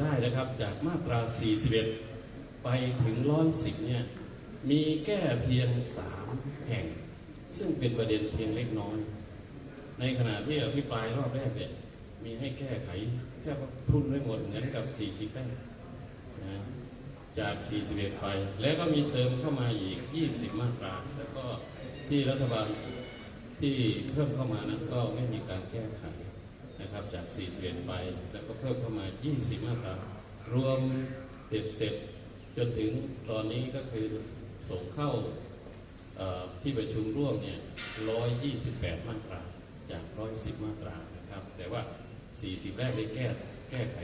ได้นะครับจากมาตรา 41 ไปถึง 110 เนี่ย มีแก้เพียง 3 แห่ง ซึ่งเป็นประเด็นเพียงเล็กน้อย ในขณะที่อภิปรายรอบแรกเนี่ย มีให้แก้ไขแค่พรุนไว้หมดเหมือนกับ 40แป้งนะจาก 41 ไป แล้วก็มีเติมเข้ามาอีก 20 มาตรา แล้วก็ที่รัฐบาลที่เพิ่มเข้ามานั้นก็ไม่มีการแก้ไข นะครับจาก 41ไปแล้วก็เพิ่มเข้ามา 20 มาตรารวมเบ็ดเสร็จจนถึงตอนนี้ก็คือส่งเข้าที่ประชุมร่วมเนี่ย 128 มาตราจาก 110 มาตรานะครับ แต่ว่า 40 แรกได้แก้แก้ไข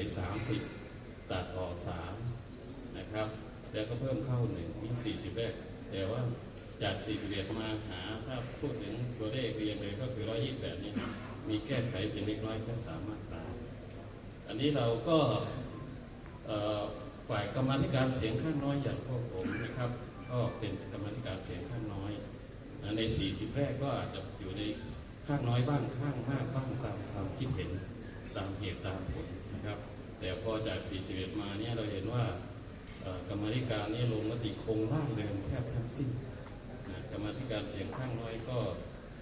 30 ตัดออก3นะครับ แล้วก็เพิ่มเข้าหนึ่งมี40 แรก แต่ว่าจาก 41 มาหาถ้าพูดถึงตัวเลขเรียงเลยก็คือ 128 นี่ มีแก้ไขเพียงเล็กน้อยแค่สามมาตราอันนี้เราก็เอ่อฝ่ายกรรมธิการเสียงข้างน้อยอย่างพวกผมนะครับ ก็เป็นกรรมธิการเสียงข้างน้อย ใน 40 แรกก็อาจจะอยู่ในข้างน้อยบ้างข้างมากบ้างตามความคิดเห็นตามเหตุตามผลนะครับ แต่พอจาก 41 มาเนี่ยเราเห็นว่ากรรมธิการนี่ลงมติคงร่างเดิมแทบทั้งสิ้นกรรมธิการเสียงข้างน้อยก็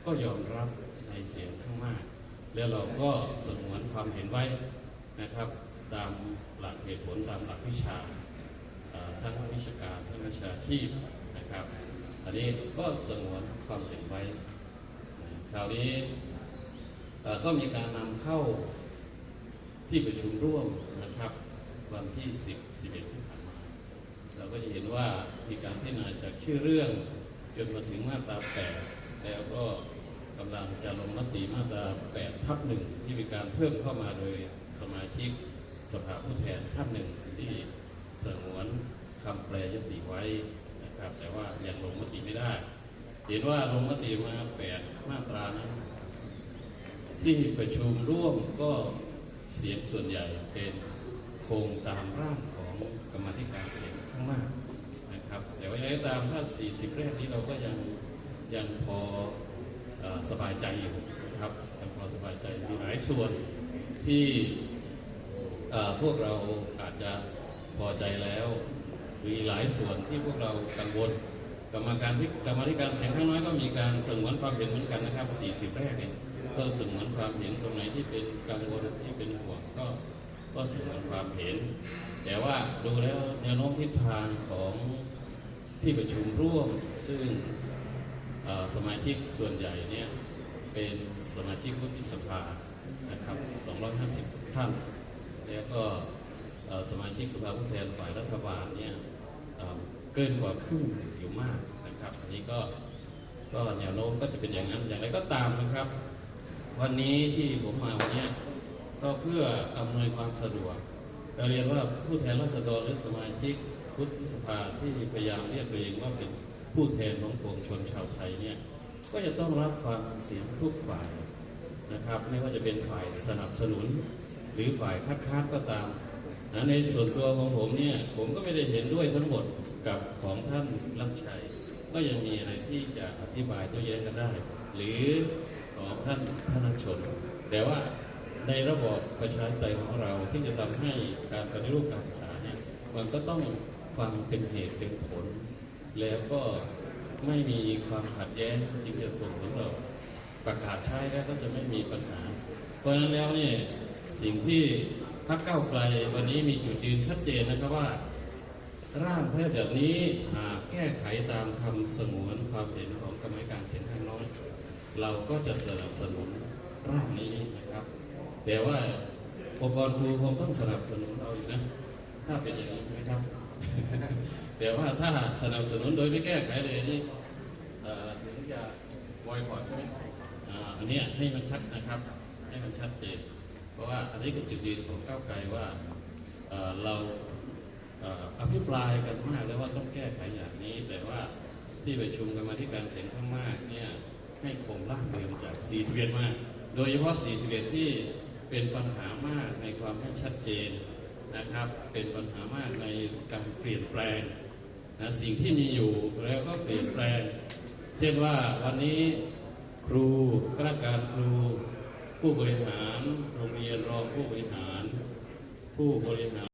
ก็ยอมรับในเสียงข้างมาก แล้วเราก็สงวนความเห็นไว้นะครับ ตามหลักเหตุผลตามหลักวิชาเอ่อทั้งวิชาการทั้งวิชาชีพนะครับ อันนี้ก็สงวนความเห็นไว้คราวนี้ก็มีการนำเข้าที่ประชุมร่วมนะครับ วันที่ 10 11ที่ผ่านมา เราก็จะเห็นว่ามีการพิจารณาจากชื่อเรื่องจนมาถึงมาตรา8แล้วก็กำลังจะลงมติมาตรา8ทับหนึ่งที่มีการเพิ่มเข้ามาโดยสมาชิกสภาผู้แทนท่านหนึ่งที่สงวนคำแปลยติไว้นะครับ แต่ว่ายังลงมติไม่ได้ เห็นว่าลงมติมา8มาตรานั้นที่ประชุมร่วมก็เสียงส่วนใหญ่เป็นคงตามร่างของกรรมธิการเสียงข้างมากนะครับ แต่ว่าอย่างไรก็ตามถ้า40 แรกนี้เราก็ยังยังพอ สบายใจอยู่นะครับยังพอสบายใจมีหลายส่วนที่พวกเราอาจจะพอใจแล้วมีหลายส่วนที่พวกเรากังวลกรรมการที่กรรมธิการเสียงข้างน้อยก็มีการสงวนความเห็นเหมือนกันนะครับ 40 แรกเนี่ยก็สงวนความเห็นตรงไหนที่เป็นกังวลที่เป็นห่วงก็ก็สงวนความเห็น แต่ว่าดูแล้วแนวโน้มทิศทางของที่ประชุมร่วมซึ่ง สมาชิกส่วนใหญ่เนี่ยเป็นสมาชิกวุฒิสภานะครับ 250 ท่าน แล้วก็สมาชิกสภาผู้แทนฝ่ายรัฐบาลเนี่ยเเกินกว่าครึ่งอยู่มากนะครับอันนี้ก็ก็แนวโน้มก็จะเป็นอย่างนั้นอย่างไรก็ตามนะครับ วันนี้ที่ผมมาวันนี้ก็เพื่ออำนวยความสะดวกเราเรียนว่าผู้แทนราษฎรหรือสมาชิกพุทธสภาที่พยายามเรียกตัวเองว่าเป็น ผู้แทนของปวงชนชาวไทยเนี่ยก็จะต้องรับฟังเสียงทุกฝ่ายนะครับ ไม่ว่าจะเป็นฝ่ายสนับสนุน หรือฝ่ายคัดค้านก็ตามนะในส่วนตัวของผมเนี่ยผมก็ไม่ได้เห็นด้วยทั้งหมดกับของท่านลักชัย ก็ยังมีอะไรที่จะอธิบายโต้แย้งกันได้ หรือของท่านท่านชน แต่ว่าในระบอบประชาธิปไตยของเราที่จะทำให้การปฏิรูปการศึกษาเนี่ยมันก็ต้องฟังเป็นเหตุเป็นผล แล้วก็ไม่มีความขัดแย้งจึงจะส่งผลต่อประกาศใช้แล้วก็จะไม่มีปัญหา เพราะฉะนั้นแล้วเนี่ยสิ่งที่พรรคก้าวไกลวันนี้มีจุดยืนชัดเจนนะครับว่า ร่างพระราชบัญญัตินี้หากแก้ไขตามคำสงวนความเห็นของกรรมการเสียงข้างน้อย เราก็จะสนับสนุนร่างนี้นะครับ แต่ว่าองค์กรครูคงต้องสนับสนุนเราอยู่นะ ถ้าเป็นอย่างนี้นะครับ แต่ว่าถ้าสนับสนุนโดยไม่แก้ไขเลยนี่ถึงจะบอยคอรใช่ไหมอันนี้ให้มันชัดนะครับ ให้มันชัดเจนเพราะว่าอันนี้คือจุดยืนของก้าวไกลว่าเราอภิปรายกันมากแล้วว่าต้องแก้ไขอย่างนี้ แต่ว่าที่ประชุมกรรมาธิการเสียงข้างมากเนี่ยให้คงร่างเดิมจาก 41 มาก โดยเฉพาะ 41 ที่เป็นปัญหามากในความไม่ชัดเจนนะครับ เป็นปัญหามากในการเปลี่ยนแปลง นะสิ่งที่มีอยู่แล้วก็เปลี่ยนแปลง เช่นว่าวันนี้ครูข้าราชการครู ผู้บริหาร โรงเรียนรองผู้บริหาร ผู้บริหาร